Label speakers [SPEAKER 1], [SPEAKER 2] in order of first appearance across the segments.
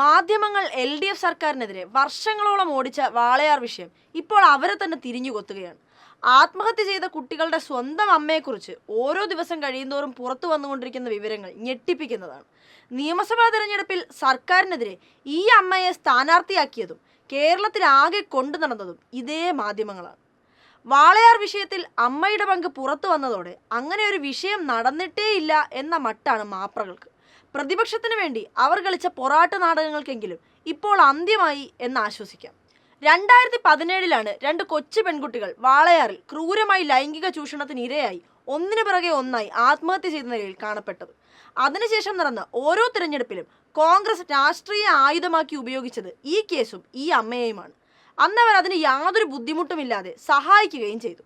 [SPEAKER 1] മാധ്യമങ്ങൾ L D F സർക്കാരിനെതിരെ വർഷങ്ങളോളം ഓടിച്ച വാളയാർ വിഷയം ഇപ്പോൾ അവരെ തന്നെ തിരിഞ്ഞു കൊത്തുകയാണ്. ആത്മഹത്യ ചെയ്ത കുട്ടികളുടെ സ്വന്തം അമ്മയെക്കുറിച്ച് ഓരോ ദിവസം കഴിയുന്തോറും പുറത്തു വന്നുകൊണ്ടിരിക്കുന്ന വിവരങ്ങൾ ഞെട്ടിപ്പിക്കുന്നതാണ്. നിയമസഭാ തെരഞ്ഞെടുപ്പിൽ സർക്കാരിനെതിരെ ഈ അമ്മയെ സ്ഥാനാർത്ഥിയാക്കിയതും കേരളത്തിലാകെ കൊണ്ടു നടന്നതും ഇതേ മാധ്യമങ്ങളാണ്. വാളയാർ വിഷയത്തിൽ അമ്മയുടെ പങ്ക് പുറത്തു വന്നതോടെ അങ്ങനെ ഒരു വിഷയം നടന്നിട്ടേ ഇല്ല എന്ന മട്ടാണ് മാപ്രകൾക്ക്. പ്രതിപക്ഷത്തിന് വേണ്ടി അവർ കളിച്ച പൊറാട്ട് നാടകങ്ങൾക്കെങ്കിലും ഇപ്പോൾ അന്ത്യമായി എന്ന് ആശ്വസിക്കാം. രണ്ടായിരത്തി പതിനേഴിലാണ് രണ്ട് കൊച്ചു പെൺകുട്ടികൾ വാളയാറിൽ ക്രൂരമായി ലൈംഗിക ചൂഷണത്തിന് ഇരയായി ഒന്നിനു പിറകെ ഒന്നായി ആത്മഹത്യ ചെയ്ത നിലയിൽ കാണപ്പെട്ടത്. അതിനുശേഷം നടന്ന ഓരോ തിരഞ്ഞെടുപ്പിലും കോൺഗ്രസ് രാഷ്ട്രീയ ആയുധമാക്കി ഉപയോഗിച്ചത് ഈ കേസും ഈ അമ്മയെയുമാണ്. അന്നവർ അതിന് യാതൊരു ബുദ്ധിമുട്ടുമില്ലാതെ സഹായിക്കുകയും ചെയ്തു.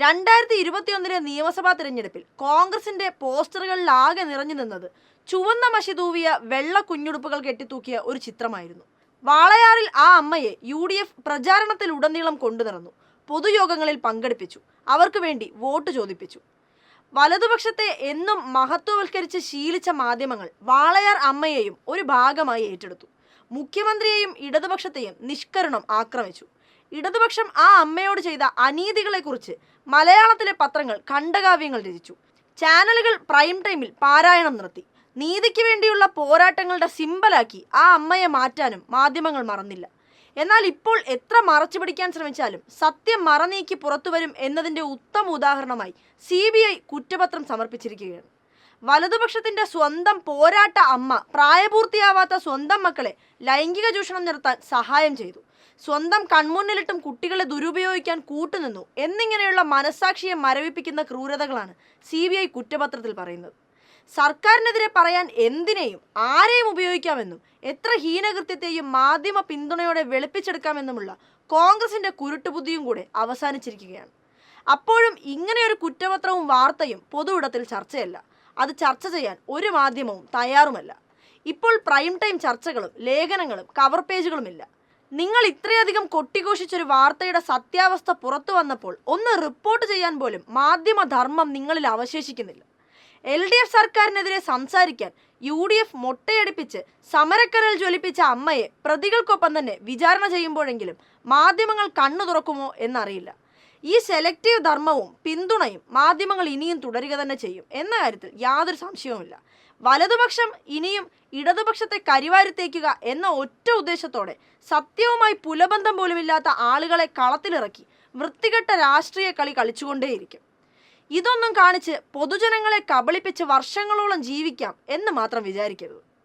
[SPEAKER 1] രണ്ടായിരത്തി ഇരുപത്തിയൊന്നിലെ നിയമസഭാ തിരഞ്ഞെടുപ്പിൽ കോൺഗ്രസിന്റെ പോസ്റ്ററുകളിലാകെ നിറഞ്ഞു നിന്നത് ചുവന്ന മഷി തൂവിയ വെള്ള കുഞ്ഞുടുപ്പുകൾ കെട്ടിത്തൂക്കിയ ഒരു ചിത്രമായിരുന്നു. വാളയാറിൽ ആ അമ്മയെ യു ഡി എഫ് പ്രചാരണത്തിലുടനീളം കൊണ്ടുനടന്നു പൊതുയോഗങ്ങളിൽ പങ്കെടുപ്പിച്ചു. അവർക്ക് വേണ്ടി വോട്ട് ചോദിപ്പിച്ചു. വലതുപക്ഷത്തെ എന്നും മഹത്വവൽക്കരിച്ച് ശീലിച്ച മാധ്യമങ്ങൾ വാളയാർ അമ്മയെയും ഒരു ഭാഗമായി ഏറ്റെടുത്തു. മുഖ്യമന്ത്രിയെയും ഇടതുപക്ഷത്തെയും നിഷ്കരണം ആക്രമിച്ചു. ഇടതുപക്ഷം ആ അമ്മയോട് ചെയ്ത അനീതികളെക്കുറിച്ച് മലയാളത്തിലെ പത്രങ്ങൾ ഖണ്ഡകാവ്യങ്ങൾ രചിച്ചു. ചാനലുകൾ പ്രൈം ടൈമിൽ പാരായണം നടത്തി. നീതിക്ക് വേണ്ടിയുള്ള പോരാട്ടങ്ങളുടെ സിമ്പലാക്കി ആ അമ്മയെ മാറ്റാനും മാധ്യമങ്ങൾ മറന്നില്ല. എന്നാൽ ഇപ്പോൾ എത്ര മറച്ചു പിടിക്കാൻ ശ്രമിച്ചാലും സത്യം മറനീക്കി പുറത്തുവരും എന്നതിന്റെ ഉത്തമ ഉദാഹരണമായി സി ബി ഐ കുറ്റപത്രം സമർപ്പിച്ചിരിക്കുകയാണ്. വലതുപക്ഷത്തിന്റെ സ്വന്തം പോരാട്ട അമ്മ പ്രായപൂർത്തിയാവാത്ത സ്വന്തം മക്കളെ ലൈംഗിക ചൂഷണം നിർത്താൻ സഹായം ചെയ്തു. സ്വന്തം കൺമുന്നിലിട്ടും കുട്ടികളെ ദുരുപയോഗിക്കാൻ കൂട്ടുനിന്നു. എന്നിങ്ങനെയുള്ള മനസാക്ഷിയെ മരവിപ്പിക്കുന്ന ക്രൂരതകളാണ് സി ബി ഐ കുറ്റപത്രത്തിൽ പറയുന്നത്. സർക്കാരിനെതിരെ പറയാൻ എന്തിനേയും ആരെയും ഉപയോഗിക്കാമെന്നും എത്ര ഹീനകൃത്യത്തെയും മാധ്യമ പിന്തുണയോടെ വെളുപ്പിച്ചെടുക്കാമെന്നുമുള്ള കോൺഗ്രസിന്റെ കുരുട്ടുബുദ്ധിയും കൂടെ അവസാനിച്ചിരിക്കുകയാണ്. അപ്പോഴും ഇങ്ങനെയൊരു കുറ്റപത്രവും വാർത്തയും പൊതുവിടത്തിൽ ചർച്ചയല്ല. അത് ചർച്ച ചെയ്യാൻ ഒരു മാധ്യമവും തയ്യാറുമല്ല. ഇപ്പോൾ പ്രൈം ടൈം ചർച്ചകളും ലേഖനങ്ങളും കവർ പേജുകളുമില്ല. നിങ്ങൾ ഇത്രയധികം കൊട്ടിഘോഷിച്ചൊരു വാർത്തയുടെ സത്യാവസ്ഥ പുറത്തു വന്നപ്പോൾ ഒന്ന് റിപ്പോർട്ട് ചെയ്യാൻ പോലും മാധ്യമധർമ്മം നിങ്ങളിൽ അവശേഷിക്കുന്നില്ല. എൽ ഡി എഫ് സർക്കാരിനെതിരെ സംസാരിക്കാൻ യു ഡി എഫ് മൊട്ടയടിപ്പിച്ച് സമരക്കരൽ ജ്വലിപ്പിച്ച അമ്മയെ പ്രതികൾക്കൊപ്പം തന്നെ വിചാരണ ചെയ്യുമ്പോഴെങ്കിലും മാധ്യമങ്ങൾ കണ്ണു തുറക്കുമോ എന്നറിയില്ല. ഈ സെലക്റ്റീവ് ധർമ്മവും പിന്തുണയും മാധ്യമങ്ങൾ ഇനിയും തുടരുക തന്നെ ചെയ്യും എന്ന കാര്യത്തിൽ യാതൊരു സംശയവുമില്ല. വലതുപക്ഷം ഇനിയും ഇടതുപക്ഷത്തെ കരിവാരിത്തേക്കുക എന്ന ഒറ്റ ഉദ്ദേശത്തോടെ സത്യവുമായി പുലബന്ധം പോലുമില്ലാത്ത ആളുകളെ കളത്തിലിറക്കി വൃത്തികെട്ട രാഷ്ട്രീയ കളി കളിച്ചുകൊണ്ടേയിരിക്കും. ഇതൊന്നും കാണിച്ച് പൊതുജനങ്ങളെ കബളിപ്പിച്ച് വർഷങ്ങളോളം ജീവിക്കാം എന്ന് മാത്രം വിചാരിക്കരുത്.